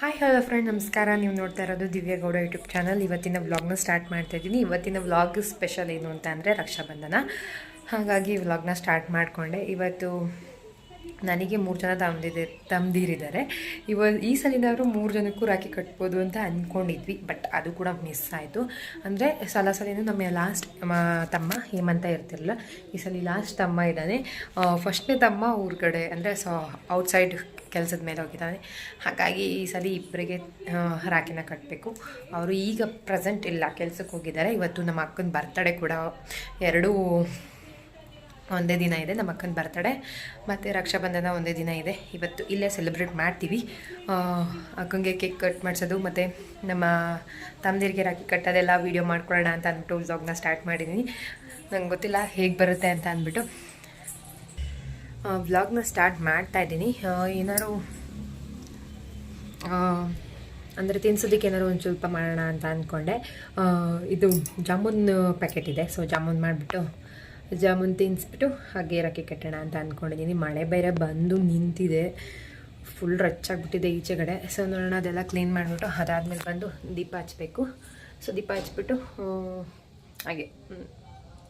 Hi hello friend ನಮಸ್ಕಾರ. ನೀವು ನೋಡ್ತಾ ಇರೋದು ದಿವ್ಯಗೌಡ ಯೂಟ್ಯೂಬ್ ಚಾನಲ್ ಇವತ್ತಿನ ವ್ಲಾಗ್ನ ಸ್ಟಾರ್ಟ್ ಮಾಡ್ತಾ ಇದ್ದೀನಿ. ಇವತ್ತಿನ ವ್ಲಾಗ್ ಸ್ಪೆಷಲ್ ಏನು ಅಂತ ಅಂದರೆ ರಕ್ಷಾಬಂಧನ. ಹಾಗಾಗಿ ವ್ಲಾಗ್ನ ಸ್ಟಾರ್ಟ್ ಮಾಡಿಕೊಂಡೆ. ಇವತ್ತು ನನಗೆ ಮೂರು ಜನ ತಂದಿದೆ ತಂದಿರಿದ್ದಾರೆ ಇವ, ಈ ಸಲಿನಾದ್ರು ಮೂರು ಜನಕ್ಕೂ ರಾಖಿ ಕಟ್ಬೋದು ಅಂತ ಅಂದ್ಕೊಂಡಿದ್ವಿ ಬಟ್ ಅದು ಕೂಡ ಮಿಸ್ ಆಯಿತು. ಅಂದರೆ ಸಲ ಸಲಿನೂ ನಮ್ಮ ಲಾಸ್ಟ್ ತಮ್ಮ ಹೇಮಂತ ಇರ್ತಿರಲಿಲ್ಲ ಈ ಸಲ ಲಾಸ್ಟ್ ತಮ್ಮ ಇದ್ದಾನೆ. ಫಸ್ಟ್ನೇ ತಮ್ಮ ಊರ ಕಡೆ ಅಂದರೆ ಸೊ ಔಟ್ಸೈಡ್ ಕೆಲಸದ ಮೇಲೆ ಹೋಗಿದ್ದಾನೆ. ಹಾಗಾಗಿ ಈ ಸಲ ಇಬ್ಬರಿಗೆ ರಾಖಿನ ಕಟ್ಟಬೇಕು ಅವರು ಈಗ ಪ್ರೆಸೆಂಟ್ ಇಲ್ಲ, ಕೆಲಸಕ್ಕೆ ಹೋಗಿದ್ದಾರೆ. ಇವತ್ತು ನಮ್ಮ ಅಕ್ಕನ ಬರ್ತಡೇ ಕೂಡ ಎರಡೂ ಒಂದೇ ದಿನ ಇದೆ, ನಮ್ಮ ಅಕ್ಕನ ಬರ್ತಡೇ ಮತ್ತು ರಕ್ಷಾಬಂಧನ ಒಂದೇ ದಿನ ಇದೆ. ಇವತ್ತು ಇಲ್ಲೇ ಸೆಲೆಬ್ರೇಟ್ ಮಾಡ್ತೀವಿ. ಅಕ್ಕಂಗೆ ಕೇಕ್ ಕಟ್ ಮಾಡಿಸೋದು, ಮತ್ತು ನಮ್ಮ ತಮ್ಮದಿರಿಗೆ ರಾಖಿ ಕಟ್ಟೋದೆಲ್ಲ ವೀಡಿಯೋ ಮಾಡ್ಕೊಳ್ಳೋಣ ಅಂತ ಅಂದ್ಬಿಟ್ಟು ವ್ಲಾಗ್ನ ಸ್ಟಾರ್ಟ್ ಮಾಡಿದ್ದೀನಿ ನಂಗೆ ಗೊತ್ತಿಲ್ಲ ಹೇಗೆ ಬರುತ್ತೆ ಅಂತ ಅಂದ್ಬಿಟ್ಟು. ವ್ಲಾಗ್ನ ಸ್ಟಾರ್ಟ್ ಮಾಡ್ತಾ ಇದ್ದೀನಿ. ಏನಾದ್ರು ಅಂದರೆ ತಿನ್ಸೋದಕ್ಕೆ ಏನಾದ್ರು ಒಂದು ಸ್ವಲ್ಪ ಮಾಡೋಣ ಅಂತ ಅಂದ್ಕೊಂಡೆ ಇದು ಜಾಮೂನ್ ಪ್ಯಾಕೆಟ್ ಇದೆ ಸೊ ಜಾಮೂನ್ ಮಾಡಿಬಿಟ್ಟು, ಜಾಮೂನ್ ತಿನ್ನಿಸ್ಬಿಟ್ಟು ಹಾಗೆ ರಕ್ಕೆ ಕಟ್ಟೋಣ ಅಂತ ಅಂದ್ಕೊಂಡಿದ್ದೀನಿ ಮಳೆ ಬೇರೆ ಬಂದು ನಿಂತಿದೆ. ಫುಲ್ ರಚ್ಚಾಗ್ಬಿಟ್ಟಿದೆ ಈಚೆಗಡೆ. ಸೊ ನೋಡೋಣ, ಅದೆಲ್ಲ ಕ್ಲೀನ್ ಮಾಡಿಬಿಟ್ಟು ಅದಾದಮೇಲೆ ಬಂದು ದೀಪ ಹಚ್ಚಬೇಕು ಸೊ ದೀಪ ಹಚ್ಬಿಟ್ಟು ಹಾಗೆ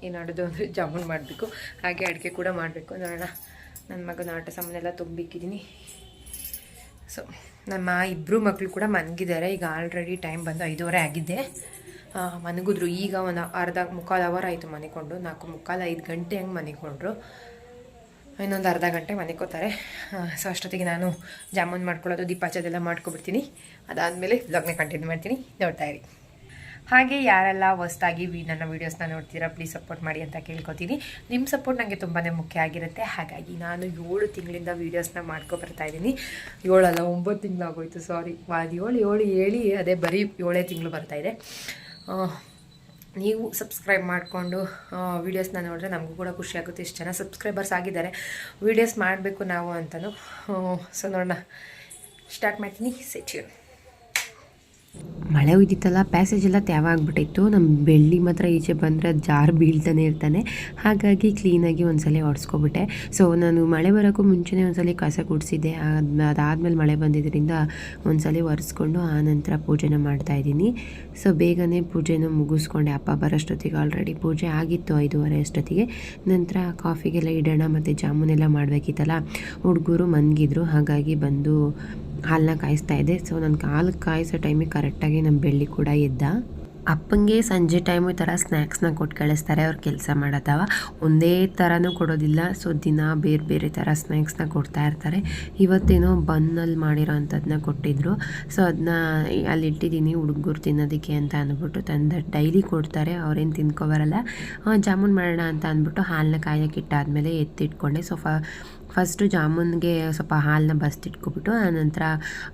ಏನಾಡೋದು ಅಂದರೆ ಜಾಮೂನ್ ಮಾಡಬೇಕು. ಹಾಗೆ ಅಡುಗೆ ಕೂಡ ಮಾಡಬೇಕು. ನೋಡೋಣ. ನನ್ನ ಮಗನ ಆಟ ಸಾಮಾನೆಲ್ಲ ತುಂಬಿಕ್ಕಿದ್ದೀನಿ. ಸೊ ನಮ್ಮ ಇಬ್ಬರು ಮಕ್ಕಳು ಕೂಡ ಮನಗಿದ್ದಾರೆ. ಈಗ ಆಲ್ರೆಡಿ ಟೈಮ್ ಬಂದು ಐದುವರೆ ಆಗಿದೆ. ಆ, ಮನಗಿದ್ರು. ಈಗ ಒಂದು ಅರ್ಧ ಮುಕ್ಕಾಲು ಅವರ್ ಆಯಿತು ಮನೆಕೊಂಡು. ನಾಲ್ಕು ಮುಕ್ಕಾಲು ಐದು ಗಂಟೆ ಹಂಗೆ ಮನೆಕೊಂಡ್ರು. ಇನ್ನೊಂದು ಅರ್ಧ ಗಂಟೆ ಮನೆಕೋತಾರೆ. ಸೊ ಅಷ್ಟೊತ್ತಿಗೆ ನಾನು ಜಾಮೂನ್ ಮಾಡ್ಕೊಳ್ಳೋದು ದೀಪ ಹಚ್ಚೋದೆಲ್ಲ ಮಾಡ್ಕೊಬಿಡ್ತೀನಿ. ಅದಾದಮೇಲೆ ಲಗ್ನ ಕಂಟಿನ್ಯೂ ಮಾಡ್ತೀನಿ. ನೋಡ್ತಾ ಇರಿ. ಹಾಗೆ ಯಾರೆಲ್ಲ ಹೊಸ್ದಾಗಿ ವಿ ನನ್ನ ವೀಡಿಯೋಸ್ನ ನೋಡ್ತೀರಾ ಪ್ಲೀಸ್ ಸಪೋರ್ಟ್ ಮಾಡಿ ಅಂತ ಕೇಳ್ಕೊತೀನಿ. ನಿಮ್ಮ ಸಪೋರ್ಟ್ ನನಗೆ ತುಂಬಾ ಮುಖ್ಯ ಆಗಿರುತ್ತೆ. ಹಾಗಾಗಿ ನಾನು ಏಳು ತಿಂಗಳಿಂದ ವೀಡಿಯೋಸ್ನ ಮಾಡ್ಕೊ ಬರ್ತಾ ಇದ್ದೀನಿ. ಏಳಲ್ಲ, ಒಂಬತ್ತು ತಿಂಗಳಾಗೋಯ್ತು ಸಾರಿ ಅದು ಏಳು ಏಳು ಹೇಳಿ ಅದೇ ಬರೀ ಏಳೇ ತಿಂಗಳು ಬರ್ತಾ ಇದೆ. ನೀವು ಸಬ್ಸ್ಕ್ರೈಬ್ ಮಾಡಿಕೊಂಡು ವೀಡಿಯೋಸ್ನ ನೋಡಿದ್ರೆ ನಮಗೂ ಕೂಡ ಖುಷಿ ಆಗುತ್ತೆ. ಇಷ್ಟು ಜನ ಸಬ್ಸ್ಕ್ರೈಬರ್ಸ್ ಆಗಿದ್ದಾರೆ. ವೀಡಿಯೋಸ್ ಮಾಡಬೇಕು ನಾವು ಅಂತಲೂ ಸೊ ನೋಡೋಣ. ಸ್ಟಾರ್ಟ್ ಮಾಡ್ತೀನಿ. ಸೆಟ್ಯೂನ್ ಮಳೆ ಉಯ್ದಿತ್ತಲ್ಲ ಪ್ಯಾಸೇಜ್ ಎಲ್ಲ ತ್ಯಾವ ಆಗಿಬಿಟ್ಟಿತ್ತು. ನಮ್ಮ ಬೆಳ್ಳಿ ಮಾತ್ರ ಈಚೆ ಬಂದರೆ ಜಾರ್ ಬೀಳ್ತಾನೆ ಇರ್ತಾನೆ. ಹಾಗಾಗಿ ಕ್ಲೀನಾಗಿ ಒಂದ್ಸಲ ಒಡ್ಸ್ಕೊಬಿಟ್ಟೆ. ಸೊ ನಾನು ಮಳೆ ಬರೋಕ್ಕೂ ಮುಂಚೆನೇ ಒಂದ್ಸಲ ಕಸ ಗುಡಿಸಿದ್ದೆ. ಅದಾದಮೇಲೆ ಮಳೆ ಬಂದಿದ್ದರಿಂದ ಒಂದ್ಸಲ ಒರೆಸ್ಕೊಂಡು ಆ ನಂತರ ಪೂಜೆನ ಮಾಡ್ತಾಯಿದ್ದೀನಿ ಸೊ ಬೇಗನೆ ಪೂಜೆನ ಮುಗಿಸ್ಕೊಂಡೆ. ಅಪ್ಪ ಬರೋಷ್ಟೊತ್ತಿಗೆ ಆಲ್ರೆಡಿ ಪೂಜೆ ಆಗಿತ್ತು, ಐದೂವರೆ ಅಷ್ಟೊತ್ತಿಗೆ. ನಂತರ ಕಾಫಿಗೆಲ್ಲ ಇಡೋಣ ಮತ್ತು ಜಾಮೂನೆಲ್ಲ ಮಾಡಬೇಕಿತ್ತಲ್ಲ. ಹುಡುಗರು ಮನ್ಗಿದ್ರು ಹಾಗಾಗಿ ಬಂದು ಹಾಲನ್ನ ಕಾಯಿಸ್ತಾ ಇದ್ದೆ. ಸೊ ನನ್ನ ಕಾಲು ಕಾಯಿಸೋ ಟೈಮಿಗೆ ಕರೆಕ್ಟಾಗಿ ನಮ್ಮ ಬೆಳ್ಳಿ ಕೂಡ ಇದ್ದ. ಅಪ್ಪಂಗೆ ಸಂಜೆ ಟೈಮು ಈ ಥರ ಸ್ನ್ಯಾಕ್ಸ್ನ ಕೊಟ್ಟು ಕಳಿಸ್ತಾರೆ, ಅವ್ರು ಕೆಲಸ ಮಾಡತ್ತವ ಒಂದೇ ಥರನೂ ಕೊಡೋದಿಲ್ಲ. ಸೊ ದಿನ ಬೇರೆ ಬೇರೆ ಥರ ಸ್ನ್ಯಾಕ್ಸ್ನ ಕೊಡ್ತಾ ಇರ್ತಾರೆ. ಇವತ್ತೇನೋ ಬನ್ನಲ್ಲಿ ಮಾಡಿರೋ ಅಂಥದ್ದನ್ನ ಕೊಟ್ಟಿದ್ರು. ಸೊ ಅದನ್ನ ಅಲ್ಲಿ ಇಟ್ಟಿದ್ದೀನಿ, ಹುಡುಗರು ತಿನ್ನೋದಕ್ಕೆ ಅಂತ ಅಂದ್ಬಿಟ್ಟು ತಂದ ಡೈಲಿ ಕೊಡ್ತಾರೆ. ಅವ್ರೇನು ತಿನ್ಕೊಬರಲ್ಲ. ಜಾಮೂನ್ ಮಾಡೋಣ ಅಂತ ಅಂದ್ಬಿಟ್ಟು ಹಾಲನ್ನ ಕಾಯಕ್ಕೆ ಇಟ್ಟಾದ್ಮೇಲೆ ಎತ್ತಿಟ್ಕೊಂಡೆ. ಸೊ ಫ ಫಸ್ಟು ಜಾಮೂನ್ಗೆ ಸ್ವಲ್ಪ ಹಾಲನ್ನ ಬಸ್ತಿಟ್ಕೊಬಿಟ್ಟು ಆನಂತರ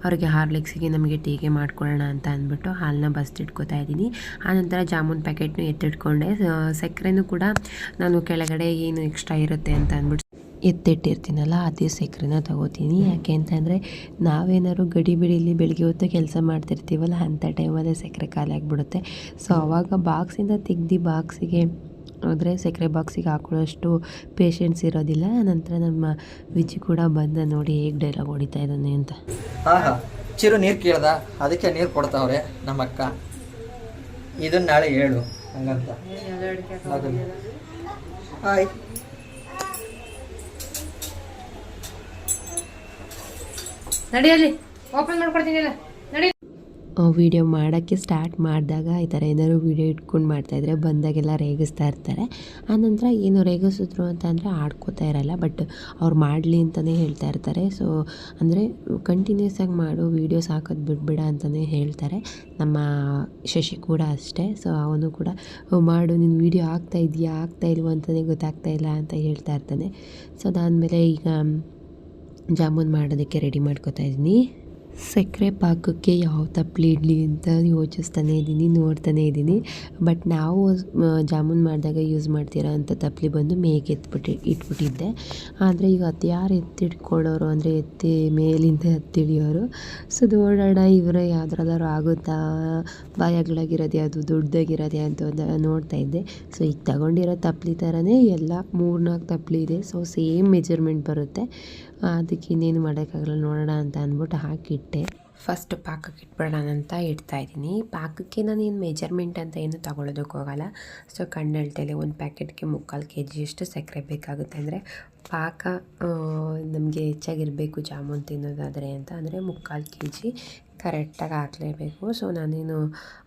ಅವ್ರಿಗೆ ಹಾರ್ಲಿಕ್ಸಿಗೆ ನಮಗೆ ಟೀಗೆ ಮಾಡ್ಕೊಳ್ಳೋಣ ಅಂತ ಅಂದ್ಬಿಟ್ಟು ಹಾಲನ್ನ ಬಸ್ತಿಟ್ಕೊತಾ ಇದ್ದೀನಿ. ಆನಂತರ ಜಾಮೂನ್ ಪ್ಯಾಕೆಟ್ನು ಎತ್ತಿಟ್ಕೊಂಡೆ. ಸಕ್ಕರೆನೂ ಕೂಡ ನಾನು ಕೆಳಗಡೆ ಏನು ಎಕ್ಸ್ಟ್ರಾ ಇರುತ್ತೆ ಅಂತ ಅಂದ್ಬಿಟ್ಟು ಎತ್ತಿಟ್ಟಿರ್ತೀನಲ್ಲ, ಅದೇ ಸಕ್ಕರೆನ ತಗೋತೀನಿ. ಯಾಕೆ ಅಂತಂದರೆ ನಾವೇನಾದ್ರು ಗಡಿ ಬಿಡಿಲಿ ಬೆಳಿಗ್ಗೆ ಹೊತ್ತು ಕೆಲಸ ಮಾಡ್ತಿರ್ತೀವಲ್ಲ, ಅಂಥ ಟೈಮಲ್ಲೇ ಸಕ್ಕರೆ ಖಾಲಿ ಆಗಿಬಿಡುತ್ತೆ ಸೊ ಆವಾಗ ಬಾಕ್ಸಿಂದ ತೆಗ್ದು ಬಾಕ್ಸಿಗೆ ಹೋದರೆ ಸಕ್ಕರೆ ಬಾಕ್ಸಿಗೆ ಹಾಕೊಳ್ಳೋಷ್ಟು ಪೇಷೆಂಟ್ಸ್ ಇರೋದಿಲ್ಲ. ನಂತರ ನಮ್ಮ ವಿಜಿ ಕೂಡ ಬಂದ ನೋಡಿ ಹೇಗೆ ಡೈಲಾಗ್ ಹೊಡಿತಾ ಇದ್ದಾನೆ ಅಂತ. ಆಹಾ ಚಿರು ನೀರು ಕೇಳ್ದ? ಅದಕ್ಕೆ ನೀರು ಕೊಡ್ತಾವ್ರೆ ನಮ್ಮ ಅಕ್ಕ ಇದನ್ನ ನಾಳೆ ಹೇಳು ಹಂಗಂತ. ಅದನ್ನ. ಹಾಯ್ ನಡಿಯಲ್ಲಿ ಓಪನ್ ಮಾಡ್ಕೊಡ್ತೀನಿಲ್ಲ ನಡಿ ವೀಡಿಯೋ ಮಾಡೋಕ್ಕೆ ಸ್ಟಾರ್ಟ್ ಮಾಡಿದಾಗ ಈ ಥರ ಏನಾದ್ರು ವೀಡಿಯೋ ಇಟ್ಕೊಂಡು ಮಾಡ್ತಾಯಿದ್ರೆ ಬಂದಾಗೆಲ್ಲ ರೇಗಿಸ್ತಾ ಇರ್ತಾರೆ. ಆನಂತರ ಏನು ರೇಗಿಸಿದ್ರು ಅಂತ ಅಂದರೆ ಆಡ್ಕೋತಾ ಇರಲ್ಲ ಬಟ್ ಅವ್ರು ಮಾಡಲಿ ಅಂತಲೇ ಹೇಳ್ತಾ ಇರ್ತಾರೆ. ಸೊ ಅಂದರೆ ಕಂಟಿನ್ಯೂಸ್ ಆಗಿ ಮಾಡು ವೀಡಿಯೋಸ್ ಹಾಕೋದು ಬಿಡ್ಬೇಡ ಅಂತಲೇ ಹೇಳ್ತಾರೆ. ನಮ್ಮ ಶಶಿ ಕೂಡ ಅಷ್ಟೇ. ಸೊ ಅವನು ಕೂಡ ಮಾಡು ನಿನ್ನ ವೀಡಿಯೋ ಆಗ್ತಾ ಇದೆಯಾ ಆಗ್ತಾ ಇಲ್ವೋ ಅಂತಲೇ ಗೊತ್ತಾಗ್ತಾ ಇಲ್ಲ ಅಂತ ಹೇಳ್ತಾ ಇರ್ತಾನೆ. ಸೊ ಅದಾದಮೇಲೆ ಈಗ ಜಾಮೂನ್ ಮಾಡೋದಕ್ಕೆ ರೆಡಿ ಮಾಡ್ಕೋತಾ ಇದ್ದೀನಿ. ಸಕ್ಕರೆ ಪಾಕಕ್ಕೆ ಯಾವ ತಪ್ಪಲಿ ಇಡಲಿ ಅಂತ ಯೋಚಿಸ್ತಾನೆ ಇದ್ದೀನಿ, ನೋಡ್ತಾನೆ ಇದ್ದೀನಿ. ಬಟ್ ನಾವು ಜಾಮೂನ್ ಮಾಡಿದಾಗ ಯೂಸ್ ಮಾಡ್ತೀರಾ ಅಂತ ತಪ್ಪಲಿ ಬಂದು ಮೇಗೆ ಎತ್ಬಿಟ್ಟು, ಇಟ್ಬಿಟ್ಟಿದ್ದೆ. ಆದರೆ ಈಗ ಅದು ಯಾರು ಎತ್ತಿಟ್ಕೊಳ್ಳೋರು ಅಂದರೆ ಎತ್ತಿ ಮೇಲಿಂದ ಎತ್ತಿಳಿಯೋರು? ಸೊ ನೋಡೋಣ, ಇವರ ಯಾವ್ದ್ರಲ್ಲಾರು ಆಗುತ್ತಾ? ಬಾಯಾಗ್ಲಾಗಿರೋದು ಯಾವುದು, ದೊಡ್ಡದಾಗಿರೋದೆ ಅಂತ ನೋಡ್ತಾ ಇದ್ದೆ. ಸೊ ಈಗ ತಗೊಂಡಿರೋ ತಪ್ಪಲಿ ಥರನೇ ಎಲ್ಲ ಮೂರ್ನಾಲ್ಕು ತಪ್ಪಲಿ ಇದೆ. ಸೊ ಸೇಮ್ ಮೆಜರ್ಮೆಂಟ್ ಬರುತ್ತೆ. ಅದಕ್ಕೆ ಇನ್ನೇನು ಮಾಡೋಕ್ಕಾಗಲ್ಲ, ನೋಡೋಣ ಅಂತ ಅಂದ್ಬಿಟ್ಟು ಹಾಕಿಟ್ಟೆ. ಫಸ್ಟ್ ಪಾಕಕ್ಕೆ ಇಟ್ಬಿಡೋಣ ಅಂತ ಇಡ್ತಾ ಇದ್ದೀನಿ. ಪಾಕಕ್ಕೆ ನಾನೇನು ಮೆಜರ್ಮೆಂಟ್ ಅಂತ ಏನು ತೊಗೊಳೋದಕ್ಕೆ ಹೋಗಲ್ಲ. ಸೊ ಕಣ್ಣಳ್ತೇಲೆ ಒಂದು ಪ್ಯಾಕೆಟ್ಗೆ ಮುಕ್ಕಾಲು ಕೆ ಜಿಯಷ್ಟು ಸಕ್ಕರೆ ಬೇಕಾಗುತ್ತೆ. ಅಂದರೆ ಪಾಕ ನಮಗೆ ಹೆಚ್ಚಾಗಿರಬೇಕು ಜಾಮೂನ್ ತಿನ್ನೋದಾದರೆ ಅಂತ. ಅಂದರೆ ಮುಕ್ಕಾಲು ಕೆ ಜಿ ಕರೆಕ್ಟಾಗಿ ಹಾಕಲೇಬೇಕು. ಸೊ, ನಾನೇನು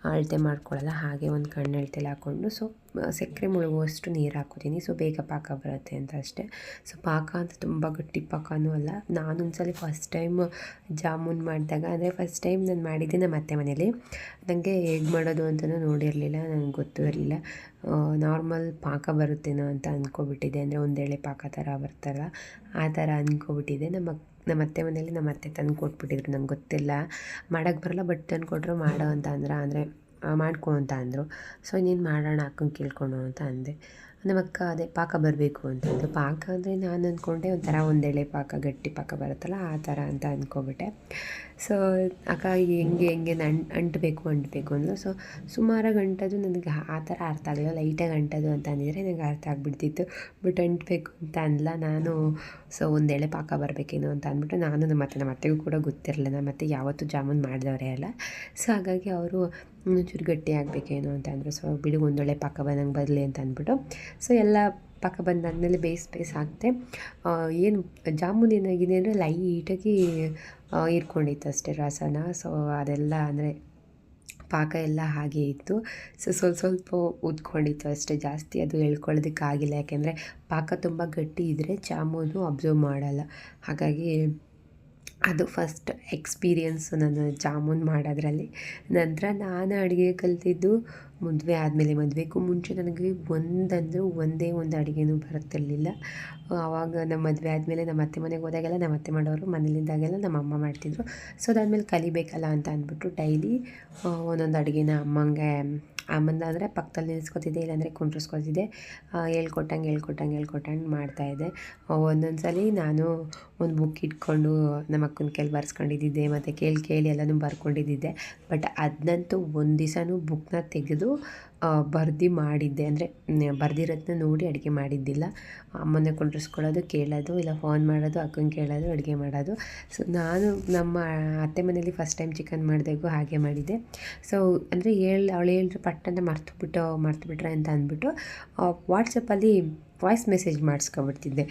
ಅಳತೆ ಮಾಡ್ಕೊಳ್ಳಲ್ಲ, ಹಾಗೆ ಒಂದು ಕಣ್ಣು ಅಳತೆಲಿ ಹಾಕ್ಕೊಂಡು, ಸೊ, ಸಕ್ಕರೆ ಮುಳುಗುವಷ್ಟು ನೀರು ಹಾಕೋತೀನಿ ಸೊ, ಬೇಗ ಪಾಕ ಬರುತ್ತೆ ಅಂತ ಅಷ್ಟೇ. ಸೊ, ಪಾಕ ಅಂತ ತುಂಬ ಗಟ್ಟಿ ಪಾಕನೂ ಅಲ್ಲ. ನಾನು ಒಂದ್ಸಲ ಫಸ್ಟ್ ಟೈಮ್ ಜಾಮೂನ್ ಮಾಡಿದಾಗ ಅಂದರೆ ಫಸ್ಟ್ ಟೈಮ್ ನಾನು ಮಾಡಿದ್ದೆ ನಮ್ಮ ಅತ್ತೆ ಮನೇಲಿ ನನಗೆ ಹೇಗೆ ಮಾಡೋದು ಅಂತಲೂ ನೋಡಿರಲಿಲ್ಲ ನನಗೆ ಗೊತ್ತೂ ಇರಲಿಲ್ಲ. ನಾರ್ಮಲ್ ಪಾಕ ಬರುತ್ತೇನೋ ಅಂತ ಅಂದ್ಕೊಬಿಟ್ಟಿದ್ದೆ ಅಂದರೆ ಒಂದೇಳೆ ಪಾಕ ಥರ ಬರ್ತಾರಲ್ಲ ಆ ಥರ ಅಂದ್ಕೊಬಿಟ್ಟಿದ್ದೆ ನಮ್ಮ ನಮ್ಮ ಅತ್ತೆ ಮನೇಲಿ ನಮ್ಮ ಅತ್ತೆ ತಂದು ಕೊಟ್ಬಿಟ್ಟಿದ್ರು. ನಂಗೆ ಗೊತ್ತಿಲ್ಲ. ಮಾಡೋಕ್ಕೆ ಬರಲ್ಲ, ಬಟ್ ತಂದು ಕೊಟ್ಟರು ಮಾಡೋ ಅಂತ ಅಂದ್ರೆ, ಅಂದರೆ ಮಾಡ್ಕೊ ಅಂತ ಅಂದರು. ಸೊ ಇನ್ನೇನು ಮಾಡೋಣ ಅಕ್ಕಂಗೆ ಕೇಳ್ಕೊಂಡು ಅಂತ ಅಂದೆ. ನಮ್ಮ ಅಕ್ಕ ಅದೇ ಪಾಕ ಬರಬೇಕು ಅಂತಂದು ಪಾಕ ಅಂದರೆ ನಾನು ಅಂದ್ಕೊಂಡೆ ಒಂಥರ ಒಂದೆಳೆ ಪಾಕ, ಗಟ್ಟಿ ಪಾಕ ಬರುತ್ತಲ್ಲ ಆ ಥರ ಅಂತ ಅಂದ್ಕೊಬಿಟ್ಟೆ ಸೊ ಅಕ್ಕ ಹೆಂಗೆ ಹೆಂಗೆ ನನ್ ಅಂಟಬೇಕು ಅಂಟಬೇಕು ಅಂದರು ಸೊ ಸುಮಾರಾಗಿ ಅಂಟೋದು ನನಗೆ ಆ ಥರ ಅರ್ಥ ಆಗಲಿಲ್ಲ. ಲೈಟಾಗಿ ಅಂಟೋದು ಅಂತ ಅಂದಿದ್ರೆ ನನಗೆ ಅರ್ಥ ಆಗಿಬಿಡ್ತಿತ್ತು. ಬಟ್ ಅಂಟಬೇಕು ಅಂತ ಅಂದ್ಲ. ನಾನು ಸೊ ಒಂದೆಳೆ ಪಾಕ ಬರಬೇಕೇನೋ ಅಂತ ಅಂದ್ಬಿಟ್ಟು ನಾನು ನಮ್ಮ ಮತ್ತೆ ನಮ್ಮ ಅತ್ತೆಗೂ ಕೂಡ ಗೊತ್ತಿರಲಿಲ್ಲ. ನಮ್ಮ ಮತ್ತೆ ಯಾವತ್ತೂ ಜಾಮೂನ್ ಮಾಡಿದವರೇ ಅಲ್ಲ. ಸೊ ಹಾಗಾಗಿ ಅವರು ಒಂಚೂರು ಗಟ್ಟಿ ಆಗಬೇಕೇನೋ ಅಂತ ಅಂದರು. ಸೊ ಬಿಡು, ಒಂದೊಳ್ಳೆ ಪಾಕ ಬಂದಂಗೆ ಬರಲಿ ಅಂತ ಅಂದ್ಬಿಟ್ಟು. ಸೊ ಎಲ್ಲ ಪಾಕ ಬಂದಾದಮೇಲೆ ಬೇಯಿಸಿ ಆಗುತ್ತೆ ಏನು ಜಾಮೂನ್ ಏನಾಗಿದೆ ಅಂದರೆ ಲೈಟಾಗಿ ಇರ್ಕೊಂಡಿತ್ತು ಅಷ್ಟೇ ರಸನ. ಸೊ ಅದೆಲ್ಲ ಅಂದರೆ ಪಾಕ ಎಲ್ಲ ಹಾಗೆ ಇತ್ತು. ಸೊ ಸ್ವಲ್ಪ ಸ್ವಲ್ಪ ಉದ್ಕೊಂಡಿತ್ತು ಅಷ್ಟೇ ಜಾಸ್ತಿ. ಅದು ಎಳ್ಕೊಳ್ಳೋದಕ್ಕಾಗಿಲ್ಲ ಯಾಕೆಂದರೆ ಪಾಕ ತುಂಬ ಗಟ್ಟಿ ಇದ್ದರೆ ಜಾಮೂನು ಅಬ್ಸರ್ವ್ ಮಾಡಲ್ಲ. ಹಾಗಾಗಿ ಅದು ಫಸ್ಟ್ ಎಕ್ಸ್ಪೀರಿಯನ್ಸು ನಾನು ಜಾಮೂನ್ ಮಾಡೋದ್ರಲ್ಲಿ. ನಂತರ ನಾನು ಅಡುಗೆ ಕಲಿತಿದ್ದು ಮದುವೆ ಆದಮೇಲೆ. ಮದುವೆಗೂ ಮುಂಚೆ ನನಗೆ ಒಂದಂದರೂ ಒಂದೇ ಒಂದು ಅಡುಗೆನೂ ಬರುತ್ತಿರಲಿಲ್ಲ. ಆವಾಗ ನಮ್ಮ ಮದುವೆ ಆದಮೇಲೆ ನಮ್ಮ ಅತ್ತೆ ಮನೆಗೆ ಹೋದಾಗೆಲ್ಲ ನಮ್ಮ ಅತ್ತೆ ಮಾಡೋರು ಮನೇಲಿದ್ದಾಗೆಲ್ಲ ನಮ್ಮ ಅಮ್ಮ ಮಾಡ್ತಿದ್ರು. ಸೊ ಅದಾದಮೇಲೆ ಕಲಿಬೇಕಲ್ಲ ಅಂತ ಅಂದ್ಬಿಟ್ಟು ಡೈಲಿ ಒಂದೊಂದು ಅಡುಗೆನ ಅಮ್ಮಂಗೆ ಅಮ್ಮಂದ ಅಂದರೆ ಪಕ್ಕದಲ್ಲಿ ನಿಲ್ಸ್ಕೊತಿದ್ದೆ, ಇಲ್ಲಾಂದರೆ ಕುಂಡ್ರಿಸ್ಕೊತಿದ್ದೆ. ಹೇಳ್ಕೊಟ್ಟಂಗೆ ಹೇಳ್ಕೊಟ್ಟಂಗೆ ಹೇಳ್ಕೊಟ್ಟಂಗೆ ಮಾಡ್ತಾಯಿದ್ದೆ. ಒಂದೊಂದು ಸಲ ನಾನು ಒಂದು ಬುಕ್ ಇಟ್ಕೊಂಡು ನಮ್ಮ ಅಕ್ಕನ ಕೇಳಿ ಬರ್ಸ್ಕೊಂಡಿದ್ದಿದ್ದೆ, ಮತ್ತು ಕೇಳಿ ಕೇಳಿ ಎಲ್ಲನೂ ಬರ್ಕೊಂಡಿದ್ದಿದ್ದೆ. ಬಟ್ ಅದನ್ನಂತೂ ಒಂದು ದಿವಸನೂ ಬುಕ್ನ ತೆಗೆದು ಬರ್ದು ಮಾಡಿದ್ದೆ. ಅಂದರೆ ಬರ್ದಿರೋದನ್ನ ನೋಡಿ ಅಡುಗೆ ಮಾಡಿದ್ದಿಲ್ಲ. ಅಮ್ಮನ ಕುಂಡ್ರಿಸ್ಕೊಳ್ಳೋದು, ಕೇಳೋದು, ಇಲ್ಲ ಫೋನ್ ಮಾಡೋದು, ಅಕ್ಕಂಗೆ ಕೇಳೋದು, ಅಡುಗೆ ಮಾಡೋದು. ಸೊ ನಾನು ನಮ್ಮ ಅತ್ತೆ ಮನೇಲಿ ಫಸ್ಟ್ ಟೈಮ್ ಚಿಕನ್ ಮಾಡಿದಾಗೂ ಹಾಗೆ ಮಾಡಿದ್ದೆ. ಸೊ ಅಂದರೆ ಹೇಳಿ, ಅವಳು ಹೇಳಿದ್ರೆ ಪಟ್ಟಂತ ಮರ್ತು ಬಿಟ್ಟರೆ ಅಂತ ಅಂದ್ಬಿಟ್ಟು ವಾಟ್ಸಪ್ಪಲ್ಲಿ ವಾಯ್ಸ್ ಮೆಸೇಜ್ ಮಾಡಿಸ್ಕೊಬಿಡ್ತಿದ್ದೆ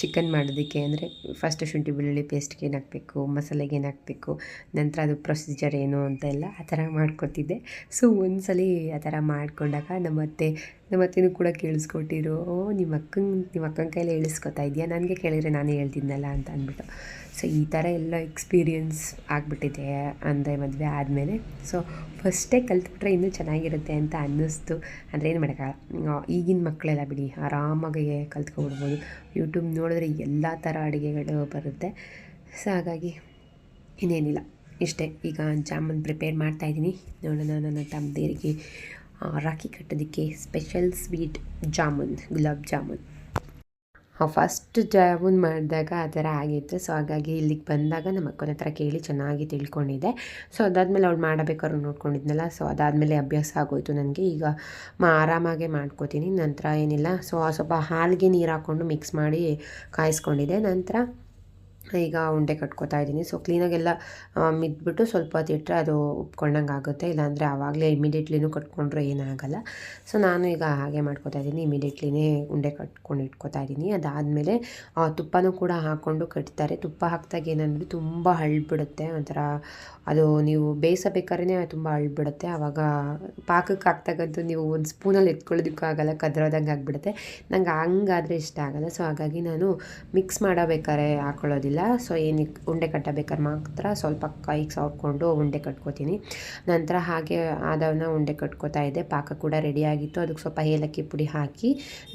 ಚಿಕನ್ ಮಾಡೋದಕ್ಕೆ ಅಂದರೆ ಫಸ್ಟ್ ಶುಂಠಿ ಬೆಳ್ಳುಳ್ಳಿ ಪೇಸ್ಟ್ಗೆ ಏನು ಹಾಕಬೇಕು, ಮಸಾಲೆಗೆ ಏನು ಹಾಕಬೇಕು, ನಂತರ ಅದು ಪ್ರೊಸೀಜರ್ ಏನು ಅಂತ ಎಲ್ಲ ಆ ಥರ ಮಾಡ್ಕೊತಿದ್ದೆ. ಸೊ ಒಂದು ಸಲ ಆ ಥರ ಮಾಡಿಕೊಂಡಾಗ ನಮ್ಮ ಅತ್ತೆ ನಮ್ಮ ಅತ್ತೆನೂ ಕೂಡ ಕೇಳಿಸ್ಕೊಟ್ಟಿರು. ಓ ನಿಮ್ಮ ಅಕ್ಕನ ನಿಮ್ಮ ಅಕ್ಕನ ಕೈಲಿ ಹೇಳಿಸ್ಕೊತಾ ಇದೆಯಾ? ನನಗೆ ಕೇಳಿದರೆ ನಾನೇ ಹೇಳ್ತಿದ್ನಲ್ಲ ಅಂತ ಅಂದ್ಬಿಟ್ಟು. ಸೊ ಈ ಥರ ಎಲ್ಲ ಎಕ್ಸ್ಪೀರಿಯನ್ಸ್ ಆಗಿಬಿಟ್ಟಿದೆ ಅಂದರೆ ಮದುವೆ ಆದಮೇಲೆ. ಸೊ ಫಸ್ಟೇ ಕಲ್ತ್ಬಿಟ್ರೆ ಇನ್ನೂ ಚೆನ್ನಾಗಿರುತ್ತೆ ಅಂತ ಅನ್ನಿಸ್ತು. ಅಂದರೆ ಏನು ಮಾಡೋಕ್ಕಾಗಲ್ಲ. ಈಗಿನ ಮಕ್ಕಳೆಲ್ಲ ಬಿಡಿ, ಆರಾಮಾಗಿ ಕಲ್ತ್ಕೊಬಿಡ್ಬೋದು. ಯೂಟ್ಯೂಬ್ ನೋಡಿದ್ರೆ ಎಲ್ಲ ಥರ ಅಡುಗೆಗಳು ಬರುತ್ತೆ. ಸೊ ಹಾಗಾಗಿ ಇನ್ನೇನಿಲ್ಲ. ಇಷ್ಟೇ. ಈಗ ಜಾಮೂನ್ ಪ್ರಿಪೇರ್ ಮಾಡ್ತಾಯಿದ್ದೀನಿ ನೋಡೋಣ ನನ್ನ ತಮ್ಮದೇರಿಗೆ ರಾಖಿ ಕಟ್ಟೋದಕ್ಕೆ special sweet jamun, gulab jamun. First jamun ಮಾಡಿದಾಗ ಆ ಥರ ಆಗಿತ್ತು. ಸೊ ಹಾಗಾಗಿ ಇಲ್ಲಿಗೆ ಬಂದಾಗ ನಮ್ಮ ಅಕ್ಕನ ಹತ್ರ ಕೇಳಿ ಚೆನ್ನಾಗಿ ತಿಳ್ಕೊಂಡಿದ್ದೆ. ಸೊ ಅದಾದಮೇಲೆ ಅವ್ಳು ಮಾಡಬೇಕಾದ್ರು ನೋಡ್ಕೊಂಡಿದ್ನಲ್ಲ. ಸೊ ಅದಾದಮೇಲೆ ಅಭ್ಯಾಸ ಆಗೋಯ್ತು ನನಗೆ. ಈಗ ಮಾ, ಆರಾಮಾಗೆ ಮಾಡ್ಕೋತೀನಿ. ನಂತರ ಏನಿಲ್ಲ. ಸೊ ಸ್ವಲ್ಪ ಹಾಲಿಗೆ ನೀರು ಹಾಕ್ಕೊಂಡು ಮಿಕ್ಸ್ ಮಾಡಿ ಕಾಯಿಸ್ಕೊಂಡಿದ್ದೆ. ನಂತರ ಈಗ ಉಂಡೆ ಕಟ್ಕೋತಾ ಇದ್ದೀನಿ. ಸೊ ಕ್ಲೀನಾಗೆಲ್ಲ ಮಿದ್ಬಿಟ್ಟು ಸ್ವಲ್ಪ ಹೊತ್ತು ಇಟ್ಟರೆ ಅದು ಉಪ್ಕೊಂಡಂಗೆ ಆಗುತ್ತೆ. ಇಲ್ಲಾಂದರೆ ಆವಾಗಲೇ ಇಮಿಡಿಯೇಟ್ಲಿನೂ ಕಟ್ಕೊಂಡ್ರೆ ಏನಾಗಲ್ಲ ಸೊ ನಾನು ಈಗ ಹಾಗೆ ಮಾಡ್ಕೋತಾ ಇದ್ದೀನಿ. ಇಮಿಡಿಯೇಟ್ಲಿನೇ ಉಂಡೆ ಕಟ್ಕೊಂಡು ಇಟ್ಕೋತಾ ಇದ್ದೀನಿ. ಅದಾದಮೇಲೆ ತುಪ್ಪನೂ ಕೂಡ ಹಾಕ್ಕೊಂಡು ಕಟ್ತಾರೆ. ತುಪ್ಪ ಹಾಕಿದಾಗ ಏನಂದರೆ ತುಂಬ ಹಳ್ಬಿಡುತ್ತೆ ಒಂಥರ ಅದು ನೀವು ಬೇಯಿಸಬೇಕಾದ್ರೆ ತುಂಬ ಹಳ್ಬಿಡುತ್ತೆ ಆವಾಗ ಪಾಕಕ್ಕೆ ಹಾಕ್ದಾಗಂತೂ ನೀವು ಒಂದು ಸ್ಪೂನಲ್ಲಿ ಎತ್ಕೊಳ್ಳೋದಕ್ಕೂ ಆಗೋಲ್ಲ. ಕದ್ರೋದಂಗೆ ಆಗಿಬಿಡುತ್ತೆ. ನಂಗೆ ಹಂಗಾದರೆ ಇಷ್ಟ ಆಗಲ್ಲ. ಸೊ ಹಾಗಾಗಿ ನಾನು ಮಿಕ್ಸ್ ಮಾಡಬೇಕಾದ್ರೆ ಹಾಕೊಳ್ಳೋದಿಲ್ಲ. ಸೊ ಏನಕ್ಕೆ ಉಂಡೆ ಕಟ್ಟಬೇಕಾದ್ರೆ ಮಾತ್ರ ಸ್ವಲ್ಪ ಕೈಗೆ ಸಾವ್ಕೊಂಡು ಉಂಡೆ ಕಟ್ಕೋತೀನಿ. ನಂತರ ಹಾಗೆ ಆದವನ್ನ ಉಂಡೆ ಕಟ್ಕೋತಾ ಇದ್ದೆ. ಪಾಕ ಕೂಡ ರೆಡಿಯಾಗಿತ್ತು ಅದಕ್ಕೆ ಸ್ವಲ್ಪ ಏಲಕ್ಕಿ ಪುಡಿ ಹಾಕಿ,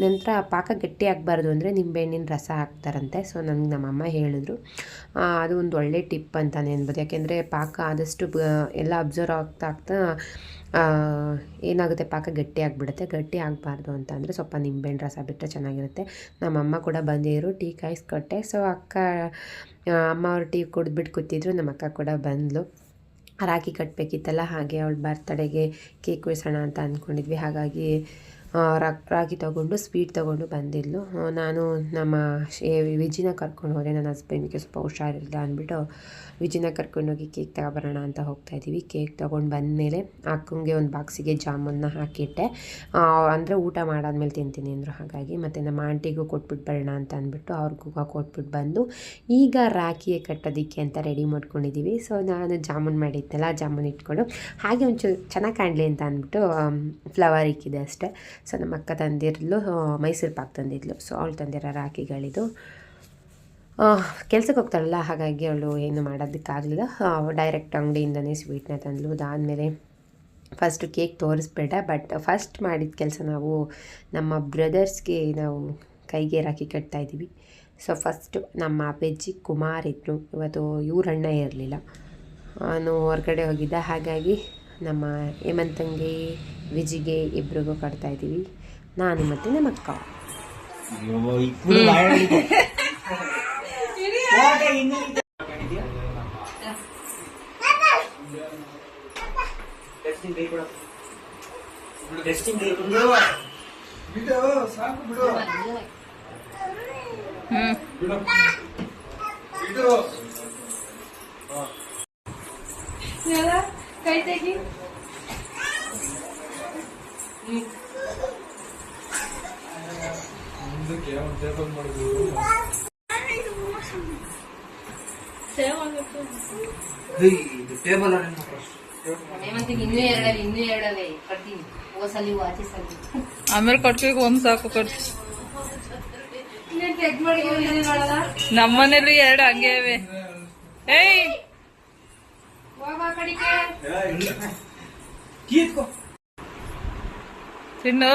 ನಂತರ ಪಾಕ ಗಟ್ಟಿ ಆಗಬಾರ್ದು ಅಂದರೆ ನಿಂಬೆಹಣ್ಣಿನ ರಸ ಹಾಕ್ತಾರಂತೆ. ಸೊ ನನಗೆ ನಮ್ಮಮ್ಮ ಹೇಳಿದ್ರು. ಅದು ಒಂದು ಒಳ್ಳೆ ಟಿಪ್ ಅಂತಲೇ ಅನ್ಬೋದು. ಯಾಕೆಂದರೆ ಪಾಕ ಆದಷ್ಟು ಎಲ್ಲ ಅಬ್ಸರ್ವ್ ಆಗ್ತಾ ಆಗ್ತಾ ಏನಾಗುತ್ತೆ ಪಾಕ ಗಟ್ಟಿ ಆಗಿಬಿಡುತ್ತೆ. ಗಟ್ಟಿ ಆಗಬಾರ್ದು ಅಂತ ಅಂದರೆ ಸ್ವಲ್ಪ ನಿಂಬೆಹಣ್ಣು ರಸ ಬಿಟ್ಟರೆ ಚೆನ್ನಾಗಿರುತ್ತೆ. ನಮ್ಮಮ್ಮ ಕೂಡ ಬಂದಿದ್ರು, ಟೀ ಕಾಯಿಸ್ಕೊಟ್ಟೆ. ಸೊ ಅಕ್ಕ ಅಮ್ಮ ಅವ್ರು ಟೀ ಕುಡಿದ್ಬಿಟ್ಟು ಕೂತಿದ್ರು. ನಮ್ಮ ಅಕ್ಕ ಕೂಡ ಬಂದಳು ರಾಖಿ ಕಟ್ಟಬೇಕಿತ್ತಲ್ಲ ಹಾಗೆ ಅವಳ ಬರ್ತಡೆಗೆ ಕೇಕ್ ಉಳಿಸೋಣ ಅಂತ ಅಂದ್ಕೊಂಡಿದ್ವಿ. ಹಾಗಾಗಿ ರಾಗಿ ತಗೊಂಡು ಸ್ವೀಟ್ ತಗೊಂಡು ಬಂದಿದ್ಲು. ನಾನು ನಮ್ಮ ವಿಜಿನ ಕರ್ಕೊಂಡು ಹೋದೆ. ನನ್ನ ಹಸ್ಬೆಂಡ್ಗೆ ಸ್ವಲ್ಪ ಹುಷಾರಿಲ್ಲ ಅಂದ್ಬಿಟ್ಟು ವಿಜಿನ ಕರ್ಕೊಂಡೋಗಿ ಕೇಕ್ ತಗೊಬರೋಣ ಅಂತ ಹೋಗ್ತಾ ಇದ್ದೀವಿ. ಕೇಕ್ ತೊಗೊಂಡು ಬಂದಮೇಲೆ ಅಕ್ಕಂಗೆ ಒಂದು ಬಾಕ್ಸಿಗೆ ಜಾಮೂನ್ನ ಹಾಕಿಟ್ಟೆ. ಅಂದರೆ ಊಟ ಮಾಡಾದ್ಮೇಲೆ ತಿಂತೀನಿ ಅಂದರು ಹಾಗಾಗಿ. ಮತ್ತು ನಮ್ಮ ಆಂಟಿಗೂ ಕೊಟ್ಬಿಟ್ಟು ಬರೋಣ ಅಂತ ಅಂದ್ಬಿಟ್ಟು ಅವ್ರಿಗೂ ಕೊಟ್ಬಿಟ್ಟು ಬಂದು ಈಗ ರಾಖಿ ಕಟ್ಟೋದಕ್ಕೆ ಅಂತ ರೆಡಿ ಮಾಡ್ಕೊಂಡಿದ್ದೀವಿ. ಸೊ ನಾನು ಜಾಮೂನ್ ಮಾಡಿದ್ದೆಲ್ಲ ಜಾಮೂನ್ ಇಟ್ಕೊಂಡು ಹಾಗೆ ಒಂಚೂರು ಚೆನ್ನಾಗಿ ಕಾಣಲಿ ಅಂತ ಅಂದ್ಬಿಟ್ಟು ಫ್ಲವರ್ ಇಕ್ಕಿದೆ ಅಷ್ಟೇ. ಸೊ ನಮ್ಮ ಅಕ್ಕ ತಂದಿರಲು ಮೈಸೂರು ಪಾಕ್ ತಂದಿದ್ಲು. ಸೊ ಅವಳು ತಂದಿರೋ ರಾಖಿಗಳಿದು. ಕೆಲ್ಸಕ್ಕೆ ಹೋಗ್ತಾಳಲ್ಲ, ಹಾಗಾಗಿ ಅವಳು ಏನು ಮಾಡೋದಕ್ಕಾಗಲಿಲ್ಲ. ಡೈರೆಕ್ಟ್ ಅಂಗಡಿಯಿಂದನೇ ಸ್ವೀಟ್ನ ತಂದ್ಲು. ಅದಾದಮೇಲೆ ಫಸ್ಟು ಕೇಕ್ ತೋರಿಸ್ಬೇಡ ಬಟ್ ಫಸ್ಟ್ ಮಾಡಿದ ಕೆಲಸ ನಾವು ನಮ್ಮ ಬ್ರದರ್ಸ್ಗೆ ನಾವು ಕೈಗೆ ರಾಖಿ ಕಟ್ತಾ ಇದ್ದೀವಿ. ಸೊ ಫಸ್ಟು ನಮ್ಮ ಅಪ್ಪಾಜಿ ಕುಮಾರ್ ಇದ್ದರು ಇವತ್ತು ಇವ್ರಣ್ಣ ಇರಲಿಲ್ಲ. ನಾನು ಹೊರಗಡೆ ಹೋಗಿದ್ದೆ. ಹಾಗಾಗಿ ನಮ್ಮ ಹೇಮಂತಂಗೆ ವಿಜಿಗೆ ಇಬ್ರಿಗೂ ಕಟ್ತಾ ಇದ್ದೀವಿ. ನಾನು ಮತ್ತೆ ನಮ್ಮ ಅಕ್ಕ. ಟೇಬಲ್ ಇನ್ನೂ ಎರಡವೆ ಇನ್ನೂ ಎರಡವೆ ಕಟ್ತೀನಿ ಓಸಲಿ ಆಚೆ ಸಲಿ ಆಮೇಲೆ ಕಟ್ಬೇಕು ಒಂದ್ ಸಾಕು ಕಟ್ ನಮ್ಮನೇಲಿ ಎರಡು ಹಂಗೆ ಇವೆ ಏಯ್ ತಿನ್ನು.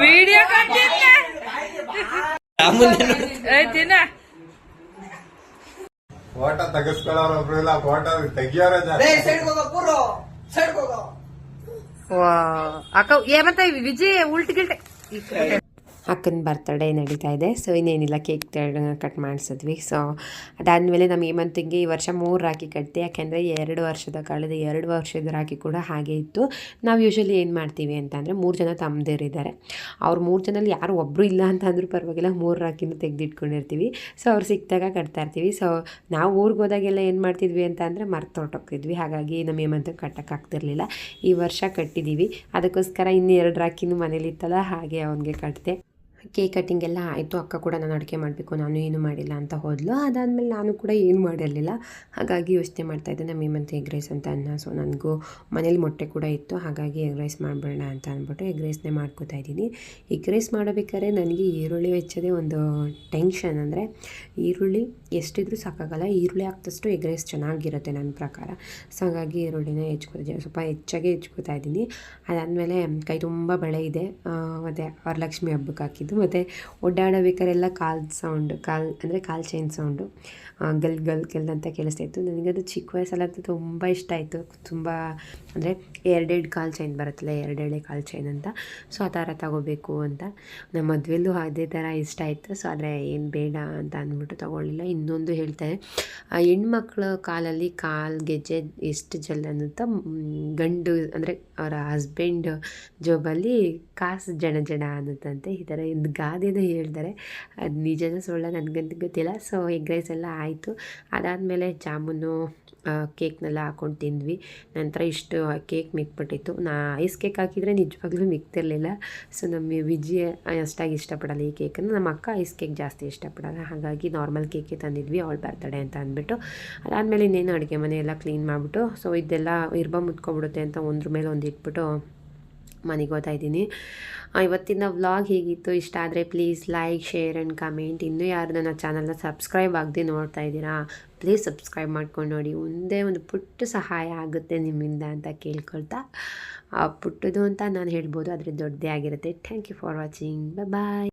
ವಿಡಿಯೋ ತಿನ್ನ. ಫೋಟೋ ತೆಗಿಸ್ಕೊಳ್ಳೋರು ಒಬ್ರು ಇಲ್ಲ ಫೋಟೋ ತೆಗಿಯೋರೇ ಅಕ್ಕ ಏಮಂತ ವಿಜಯ್ ಉಲ್ಟ್ ಗಿಲ್ಟೆ. ಅಕ್ಕನ ಬರ್ತಡೇ ನಡೀತಾ ಇದೆ. ಸೊ ಇನ್ನೇನಿಲ್ಲ ಕೇಕ್ ಕಟ್ ಮಾಡಿಸಿದ್ವಿ. ಸೊ ಅದಾದಮೇಲೆ ನಮ್ಮ ಹೇಮಂತಿಗೆ ಈ ವರ್ಷ ಮೂರು ರಾಖಿ ಕಟ್ತೆ ಯಾಕೆಂದರೆ ಎರಡು ವರ್ಷದ ಕಳೆದ ಎರಡು ವರ್ಷದ ರಾಖಿ ಕೂಡ ಹಾಗೆ ಇತ್ತು. ನಾವು ಯೂಶ್ವಲಿ ಏನು ಮಾಡ್ತೀವಿ ಅಂತಂದರೆ ಮೂರು ಜನ ತಮ್ಮದಿರಿದ್ದಾರೆ ಅವ್ರು ಮೂರು ಜನಲ್ಲಿ ಯಾರು ಒಬ್ಬರು ಇಲ್ಲ ಅಂತ ಅಂದ್ರೂ ಪರವಾಗಿಲ್ಲ, ಮೂರು ರಾಖಿನೂ ತೆಗೆದಿಟ್ಕೊಂಡಿರ್ತೀವಿ. ಸೊ ಅವ್ರು ಸಿಕ್ಕಿದಾಗ ಕಟ್ತಾ ಇರ್ತೀವಿ. ಸೊ ನಾವು ಊರಿಗೆ ಹೋದಾಗೆಲ್ಲ ಏನು ಮಾಡ್ತಿದ್ವಿ ಅಂತ ಅಂದರೆ ಮರ್ತು ಹೊರ್ಟೋಗ್ತಿದ್ವಿ ಹಾಗಾಗಿ ನಮ್ಮ ಹೇಮಂತ ಕಟ್ಟೋಕ್ಕಾಗ್ತಿರ್ಲಿಲ್ಲ ಈ ವರ್ಷ ಕಟ್ಟಿದ್ದೀವಿ ಅದಕ್ಕೋಸ್ಕರ ಇನ್ನು ಎರಡು ರಾಖಿನೂ ಮನೇಲಿತ್ತಲ್ಲ, ಹಾಗೆ ಅವನಿಗೆ ಕಟ್ಟಿದೆ ಕೇಕ್ ಕಟ್ಟಿಂಗ್ ಎಲ್ಲ ಆಯಿತು, ಅಕ್ಕ ಕೂಡ ನಾನು ಅಡುಗೆ ಮಾಡಬೇಕು, ನಾನು ಏನು ಮಾಡಿಲ್ಲ ಅಂತ ಹೋದ್ಲು. ಅದಾದಮೇಲೆ ನಾನು ಕೂಡ ಏನು ಮಾಡಿರಲಿಲ್ಲ. ಹಾಗಾಗಿ ಯೋಚನೆ ಮಾಡ್ತಾಯಿದ್ದೆ ನಮ್ಮ ಹೇಮಂತ್ ಎಗ್ ರೈಸ್ ಅಂತ ಅನ್ನ. ಸೊ ನನಗೂ ಮನೇಲಿ ಮೊಟ್ಟೆ ಕೂಡ ಇತ್ತು. ಹಾಗಾಗಿ ಎಗ್ ರೈಸ್ ಮಾಡಬೇಡ ಅಂತ ಅಂದ್ಬಿಟ್ಟು ಎಗ್ ರೈಸ್ನೇ ಮಾಡ್ಕೋತಾ ಇದ್ದೀನಿ. ಎಗ್ ರೈಸ್ ಮಾಡಬೇಕಾದ್ರೆ ನನಗೆ ಈರುಳ್ಳಿ ಹೆಚ್ಚದೇ ಒಂದು ಟೆನ್ಷನ್ ಅಂದರೆ ಈರುಳ್ಳಿ ಎಷ್ಟಿದ್ರೂ ಸಾಕಾಗಲ್ಲ. ಈರುಳ್ಳಿ ಹಾಕ್ತಷ್ಟು ಎಗ್ ರೈಸ್ ಚೆನ್ನಾಗಿರುತ್ತೆ ನನ್ನ ಪ್ರಕಾರ. ಸೊ ಹಾಗಾಗಿ ಈರುಳ್ಳಿನ ಹೆಚ್ಕೊತಿದ್ದೀನಿ ಸ್ವಲ್ಪ ಹೆಚ್ಚಾಗೆ ಹೆಚ್ಕೊಳ್ತಾ ಇದ್ದೀನಿ. ಅದಾದಮೇಲೆ ಕೈ ತುಂಬ ಬಳೆ ಇದೆ. ಮತ್ತು ವರಲಕ್ಷ್ಮಿ ಹಬ್ಬಕ್ಕೆ ಹಾಕಿದ್ದು. ಮತ್ತು ಓಡಾಡಬೇಕಾರೆಲ್ಲ ಕಾಲ್ ಸೌಂಡ್ ಕಾಲ್ ಅಂದರೆ ಕಾಲ್ ಚೈನ್ ಸೌಂಡು ಗಲ್ ಗಲ್ ಗಲ್ ಅಂತ ಕೇಳಿಸ್ತಾ ಇತ್ತು. ನನಗದು ಚಿಕ್ಕ ವಯಸ್ಸಲ್ಲಂತೂ ತುಂಬ ಇಷ್ಟ ಆಯಿತು. ತುಂಬ ಅಂದರೆ ಎರಡೆರಡು ಕಾಲ್ ಚೈನ್ ಬರುತ್ತಲ್ಲ, ಎರಡೆರಡೆ ಕಾಲ್ ಚೈನ್ ಅಂತ. ಸೊ ಆ ಥರ ತಗೋಬೇಕು ಅಂತ. ನಮ್ಮ ಮದುವೆಲ್ಲೂ ಅದೇ ಥರ ಇಷ್ಟ ಆಯಿತು. ಸೊ ಆದರೆ ಏನು ಬೇಡ ಅಂತ ಅಂದ್ಬಿಟ್ಟು ತಗೊಳ್ಳಿಲ್ಲ. ಇನ್ನೊಂದು ಹೇಳ್ತಾರೆ ಆ ಹೆಣ್ಮಕ್ಳ ಕಾಲಲ್ಲಿ ಕಾಲು ಗೆಜ್ಜೆ ಎಷ್ಟು ಅಂತ ಗಂಡು ಅಂದರೆ ಅವರ ಹಸ್ಬೆಂಡ್ ಜೋಬಲ್ಲಿ ಕಾಸು ಜನ ಜನ ಅನ್ನುತ್ತಂತೆ. ಈ ಥರ ಒಂದು ಗಾದೆನ ಹೇಳ್ತಾರೆ. ಅದು ನಿಜನ ಸುಳ್ಳ ನನಗಂತ ಗೊತ್ತಿಲ್ಲ. ಸೊ ಎಗ್ ರೈಸ್ ಎಲ್ಲ ಆಯಿತು. ಅದಾದಮೇಲೆ ಜಾಮೂನು ಕೇಕ್ನೆಲ್ಲ ಹಾಕೊಂಡು ತಿಂದ್ವಿ. ನಂತರ ಇಷ್ಟು ಕೇಕ್ ಮಿಕ್ಬಿಟ್ಟಿತ್ತು. ನಾ ಐಸ್ ಕೇಕ್ ಹಾಕಿದರೆ ನಿಜವಾಗ್ಲೂ ಮಿಕ್ತಿರಲಿಲ್ಲ. ಸೊ ನಮ್ಮ ವಿಜಯ ಅಷ್ಟಾಗಿ ಇಷ್ಟಪಡಲ್ಲ ಈ ಕೇಕನ್ನು. ನಮ್ಮ ಅಕ್ಕ ಐಸ್ ಕೇಕ್ ಜಾಸ್ತಿ ಇಷ್ಟಪಡಲ್ಲ. ಹಾಗಾಗಿ ನಾರ್ಮಲ್ ಕೇಕೆ ತಂದಿದ್ವಿ, ಅವಳು ಬರ್ತಡೆ ಅಂತ ಅಂದ್ಬಿಟ್ಟು. ಅದಾದಮೇಲೆ ಇನ್ನೇನು ಅಡುಗೆ ಮನೆ ಎಲ್ಲ ಕ್ಲೀನ್ ಮಾಡಿಬಿಟ್ಟು ಸೊ ಇದೆಲ್ಲ ಇರ್ಬ ಮುತ್ಕೊಬಿಡುತ್ತೆ ಅಂತ ಒಂದ್ರ ಮೇಲೆ ಒಂದು ಇಟ್ಬಿಟ್ಟು ಮನೆಗೆ ಹೋಗ್ತಾ ಇದ್ದೀನಿ. ಇವತ್ತಿನ ವ್ಲಾಗ್ ಹೇಗಿತ್ತು? ಇಷ್ಟ ಆದರೆ please like share and comment ಇನ್ನೂ ಯಾರು ನನ್ನ ಚಾನಲ್ನ ಸಬ್ಸ್ಕ್ರೈಬ್ ಆಗದೆ ನೋಡ್ತಾ ಇದ್ದೀರಾ ಪ್ಲೀಸ್ ಸಬ್ಸ್ಕ್ರೈಬ್ ಮಾಡ್ಕೊಂಡು ನೋಡಿ. ಒಂದೇ ಒಂದು ಪುಟ್ಟ ಸಹಾಯ ಆಗುತ್ತೆ ನಿಮ್ಮಿಂದ ಅಂತ ಕೇಳ್ಕೊಳ್ತಾ. ಪುಟ್ಟದು ಅಂತ ನಾನು ಹೇಳ್ಬೋದು, ಆದರೆ ದೊಡ್ಡದೇ ಆಗಿರುತ್ತೆ. Thank you for watching bye